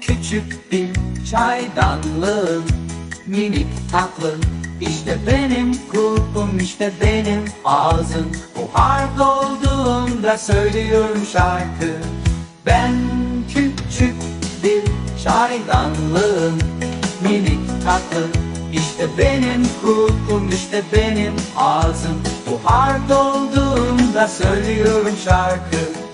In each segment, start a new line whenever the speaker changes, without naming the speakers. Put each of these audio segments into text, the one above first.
küçük bir çaydanlığım Minik tatlı işte benim kulpum işte benim ağzım Buhar dolduğunda söylüyorum şarkı. Ben küçük bir çaydanlığım Minik tatlı işte benim kulpum işte benim ağzım. Buhar dolduğunda söylüyorum şarkı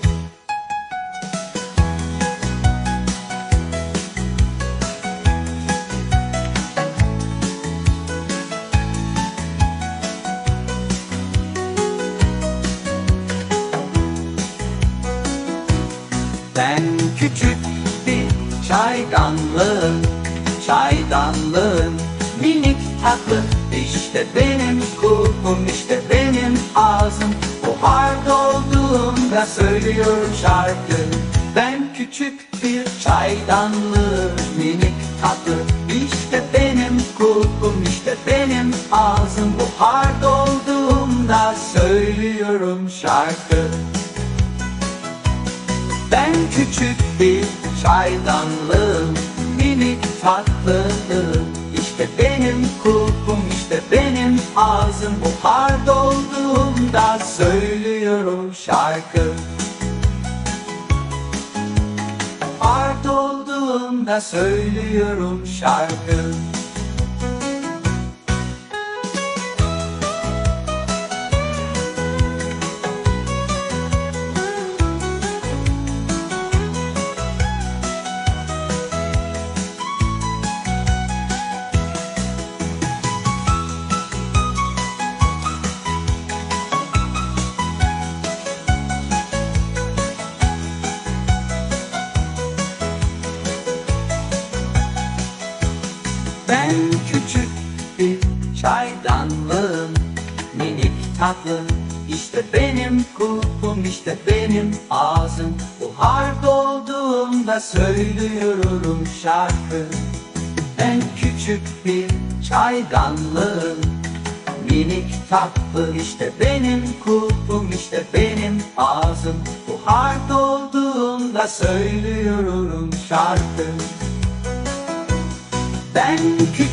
Ben küçük bir çaydanlığım Çaydanlığım minik tatlı İşte benim kulpum işte benim ağzım. Buhar dolduğunda söylüyorum şarkı. Ben küçük bir çaydanlığım minik tatlı. İşte benim kulpum işte benim ağzım. Buhar dolduğunda söylüyorum şarkı ben küçük bir çaydanlığım Minik tatlılığım. İşte benim kulpum işte benim ağzım. Buhar dolduğunda söylüyorum şarkı. Buhar dolduğunda söylüyorum şarkı Ben küçük bir çaydanlığım Minik tatlı. İşte benim kulpum işte benim ağzım. Buhar dolduğunda söylüyorum şarkı. Ben küçük bir çaydanlığım Minik tatlı. İşte benim kulpum işte benim ağzım. Buhar dolduğunda söylüyorum şarkı ben küçük